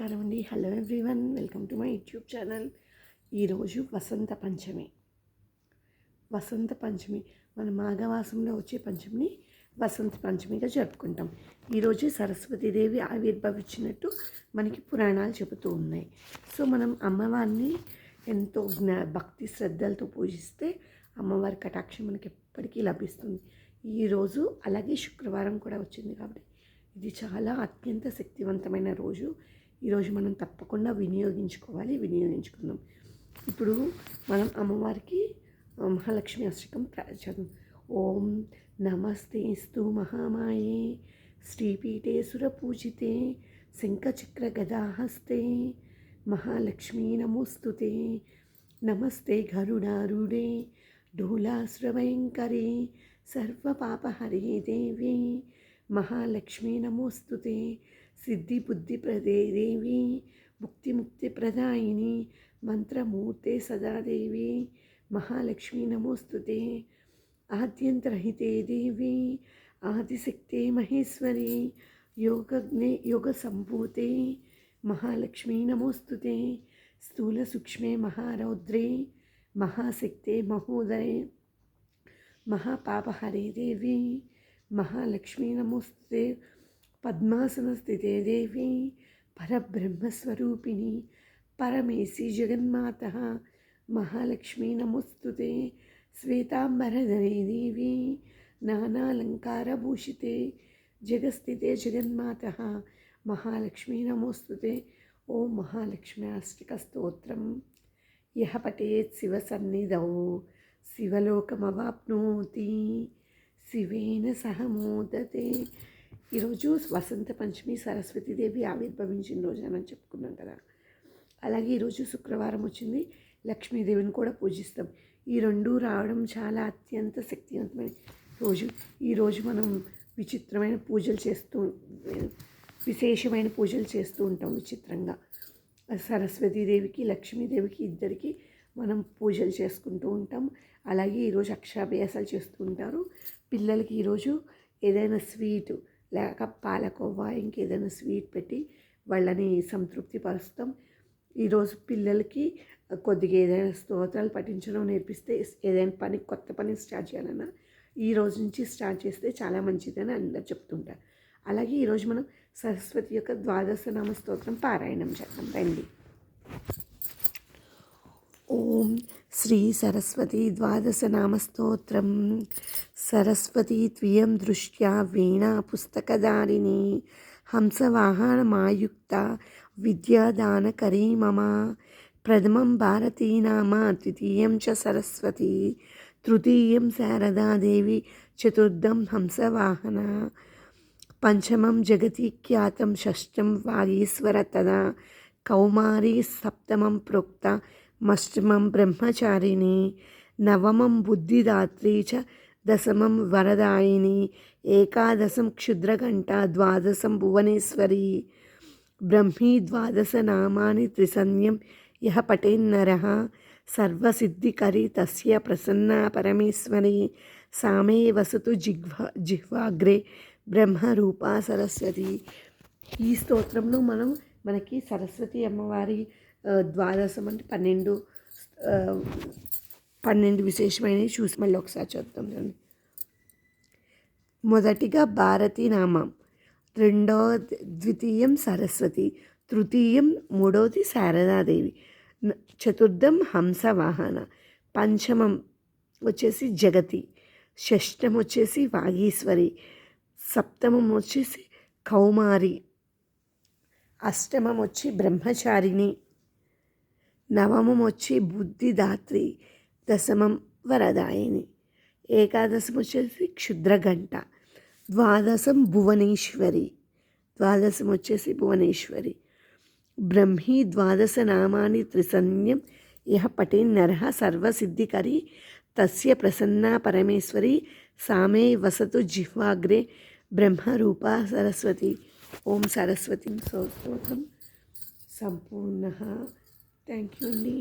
నమస్కారం అండి. Hello everyone welcome to my YouTube channel. ఈరోజు వసంత పంచమి. వసంత పంచమి మన మాఘమాసంలో వచ్చే పంచమిని వసంత పంచమిగా జరుపుకుంటాం. ఈరోజు సరస్వతీదేవి ఆవిర్భవించినట్టు మనకి పురాణాలు చెబుతూ ఉన్నాయి. సో మనం అమ్మవారిని ఎంతో జ్ఞా భక్తి శ్రద్ధలతో పూజిస్తే అమ్మవారి కటాక్షం మనకి ఎప్పటికీ లభిస్తుంది. ఈరోజు అలాగే శుక్రవారం కూడా వచ్చింది కాబట్టి ఇది చాలా అత్యంత శక్తివంతమైన రోజు. ఈరోజు మనం తప్పకుండా వినియోగించుకోవాలి వినియోగించుకుందాం. ఇప్పుడు మనం అమ్మవారికి మహాలక్ష్మి అష్టకం చదువు ఓం నమస్తే నమస్తేస్తు మహామాయే శ్రీపీఠే సురపూజితే శంఖచక్ర గదాహస్తే మహాలక్ష్మీ నమోస్తుతే. నమస్తే గరుడారుడే డోలాసురభయంకరే సర్వపాపహరే దేవి మహాలక్ష్మీ నమోస్తుతే. सिद्धिबुद्धिप्रदे देवी मुक्तिमुक्तिप्रदायिनी मन्त्रमूर्ते सदा देवी महालक्ष्मी नमोस्तुते आद्यन्तरहिते देवी, आदिशक्ते महेश्वरी, योगज्ञे, योगसम्भूते, महालक्ष्मी नमोस्तुते, स्थूलसूक्ष्मे महारौद्रे, महाशक्ते महोदये, महापापहरे देवी, महालक्ष्मी పద్మాసనస్థితే దేవి పరబ్రహ్మస్వరూపిణి. పరమేసి జగన్మాత. మహాలక్ష్మి నమోస్తుతే. శ్వేతాంబరధరే దేవి. నానాలంకారభూషితే. జగస్థితే జగన్మాత. మహాలక్ష్మి నమోస్తుతే. ఓ మహాలక్ష్మ్యాష్టిక స్తోత్రం యహ పఠేత్ శివ సన్నిధౌ. శివలోకమవాప్నోతి. శివేన సహ మోదతే ఈరోజు వసంత పంచమి సరస్వతీదేవి ఆవిర్భవించిన రోజు అని చెప్పుకున్నాం కదా. అలాగే ఈరోజు శుక్రవారం వచ్చింది. లక్ష్మీదేవిని కూడా పూజిస్తాం. ఈ రెండు రావడం చాలా అత్యంత శక్తివంతమైన రోజు. ఈరోజు మనం విచిత్రమైన పూజలు చేస్తూ విశేషమైన పూజలు చేస్తూ ఉంటాం విచిత్రంగా. సరస్వతీదేవికి లక్ష్మీదేవికి ఇద్దరికి మనం పూజలు చేసుకుంటూ ఉంటాం. అలాగే ఈరోజు అక్షరాభ్యాసాలు చేస్తూ ఉంటారు. పిల్లలకి ఈరోజు ఏదైనా స్వీటు లేక పాలకోవా ఇంకేదైనా స్వీట్ పెట్టి వాళ్ళని సంతృప్తి పరుస్తాం ఈరోజు పిల్లలకి కొద్దిగా ఏదైనా స్తోత్రాలు పఠించడం నేర్పిస్తే ఏదైనా పని కొత్త పని స్టార్ట్ చేయాలన్నా ఈ రోజు నుంచి స్టార్ట్ చేస్తే చాలా మంచిదని అందరు చెప్తుంటారు. అలాగే ఈరోజు మనం సరస్వతి యొక్క ద్వాదశ నామ స్తోత్రం పారాయణం చేద్దాం. రండి. ఓం శ్రీ సరస్వతి ద్వాదశ నామస్తోత్రం. సరస్వతి త్వయం దృష్ట్యా వీణా పుస్తకదారిణి హంసవాహనమాయుక్త విద్యాదానకరీ మమ. ప్రథమం భారతీ నామ ద్వితీయం చ సరస్వతి తృతీయం శారదాదేవి చతుర్థం హంసవాహన పంచమం జగతి ఖ్యాతం షష్టం వాగీశ్వర తదా కౌమారీ సప్తమం ప్రోక్త మష్టమం బ్రహ్మచారిణి నవమం బుద్ధిదాత్రీ చ దశమం వరదాయిని ఏకాదశం క్షుద్రఘంట ద్వాదశం భువనేశ్వరి. బ్రహ్మీ ద్వాదశ నామాని త్రిసన్యం యహ పటేన్నర సర్వసిద్ధికరి తస్య ప్రసన్న పరమేశ్వరి. సామే వసతు జిహ్వ జిహ్వాగ్రే బ్రహ్మరూపా సరస్వతి. ఈ స్తోత్రంలో మనం మనకి సరస్వతి అమ్మవారి ద్వాదశం అంటే పన్నెండు పన్నెండు విశేషమైనవి చూసి మళ్ళీ ఒకసారి చూద్దాం చూడండి. మొదటిగా భారతీ నామం రెండో ద్వితీయం సరస్వతి తృతీయం మూడవది శారదాదేవి చతుర్థం హంసవాహన పంచమం వచ్చేసి జగతి షష్టం వచ్చేసి వాగీశ్వరి సప్తమం వచ్చేసి కౌమారి అష్టమం వచ్చి బ్రహ్మచారిణి. నవమం వచ్చి బుద్ధిదాత్రి దశమం వరదాయిని. ఏకాదశం వచ్చేసి క్షుద్రఘంట ద్వాదశం భువనేశ్వరి ద్వాదశం వచ్చేసి భువనేశ్వరి. బ్రహ్మీ ద్వాదశ నామాని త్రిసన్యం ఇహ పటేన్ నరహ సర్వసిద్ధికరి తస్య ప్రసన్నా పరమేశ్వరి సామే వసతు జిహ్వాగ్రే బ్రహ్మరూప సరస్వతి. ఓం సరస్వతి స్తోత్రం. సంపూర్ణ. థ్యాంక్ యూ అండి